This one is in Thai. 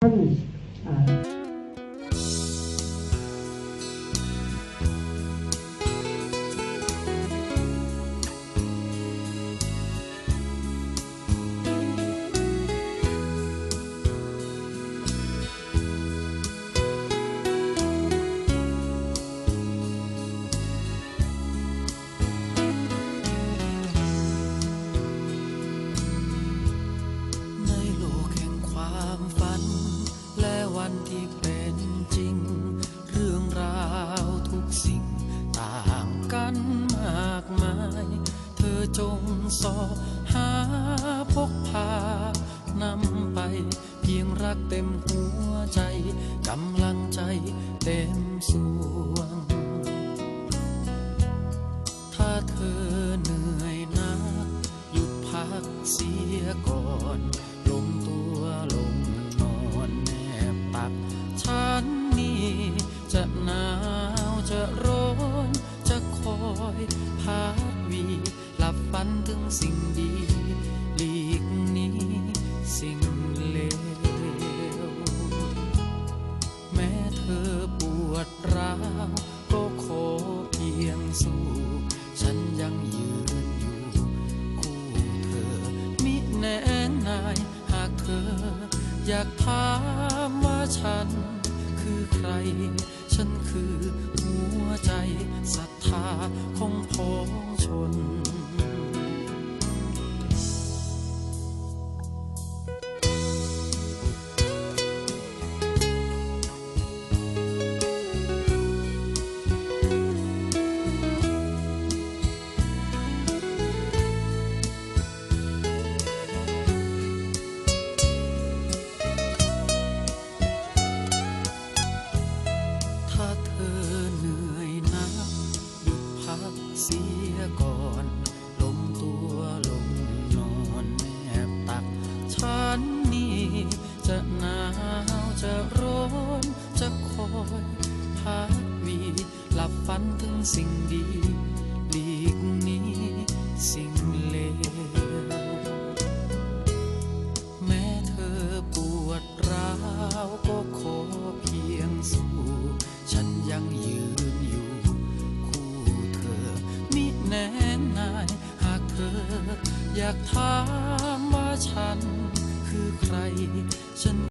ท่ันที่เป็นจริง เรื่องราวทุกสิ่ง ต่างกันมากมาย เธอจงสอบหาพกพานำไปเพียงรักเต็มหัวใจกำลังใจเต็มสวง ถ้าเธอเหนื่อยนักหยุดพักเสียก่อนลง ฉันนี่จะหนาวจะร้อนจะคอยพักวีหลับฝันถึงสิ่งดีหลีกนี้สิ่งเลว แม้เธอปวดร้าวก็ขอเพียงสู้ ฉันยังยืนอยู่คู่เธอมิแน่นายหากเธออยากถามว่า ฉันคือใคร ฉันคือหัวใจศรัทธาของพองช เธอเหนื่อยนักหยุดพักเสียก่อนลงตัวลงนอนแนบตัก ฉันนี่จะหนาวจะร้อนจะคอยพักวีหลับฝันถึงสิ่งดี อยากถามว่าฉันคือใครฉัน